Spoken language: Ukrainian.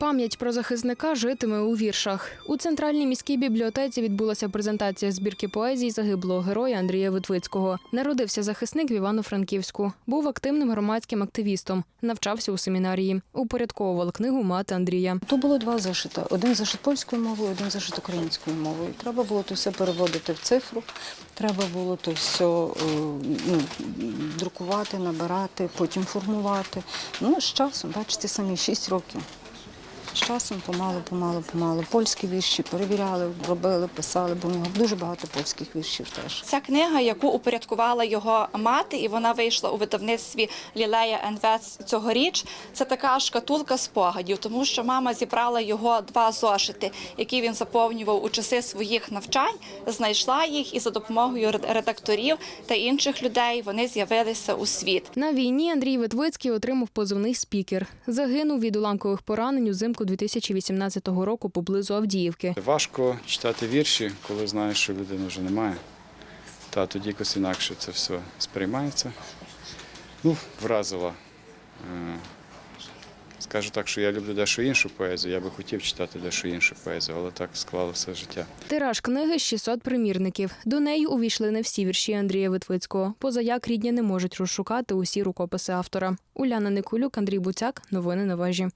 Пам'ять про захисника житиме у віршах. У центральній міській бібліотеці відбулася презентація збірки поезій загиблого героя Андрія Витвицького. Народився захисник в Івано-Франківську. Був активним громадським активістом, навчався у семінарії. Упорядковувала книгу мати Андрія. То було два зошита: один зошит польською мовою, один зошит українською мовою. Треба було то все переводити в цифру. Треба було то все е, ну, друкувати, набирати, потім формувати. Ну, з часом, бачите, самі 6 років. З часом помалу, помалу, помалу. Польські вірші перевіряли, робили, писали, бо в нього дуже багато польських віршів теж. Ця книга, яку упорядкувала його мати, і вона вийшла у видавництві Лілея НВ цьогоріч. Це така шкатулка спогадів, тому що мама зібрала його два зошити, які він заповнював у часи своїх навчань, знайшла їх і за допомогою редакторів та інших людей вони з'явилися у світ. На війні Андрій Витвицький отримав позивний спікер. Загинув від уламкових поранень узимку 2018 року поблизу Авдіївки. Важко читати вірші, коли знаєш, що людини вже немає. Та тоді якось інакше це все сприймається. Ну, вразило. Е, Скажу так, що я люблю дещо іншу поезію. Я би хотів читати дещо іншу поезію, але так склалося життя. Тираж книги 600 примірників. До неї увійшли не всі вірші Андрія Витвицького. Позаяк рідні не можуть розшукати усі рукописи автора. Уляна Никулюк, Андрій Буцяк. Новини на вежі.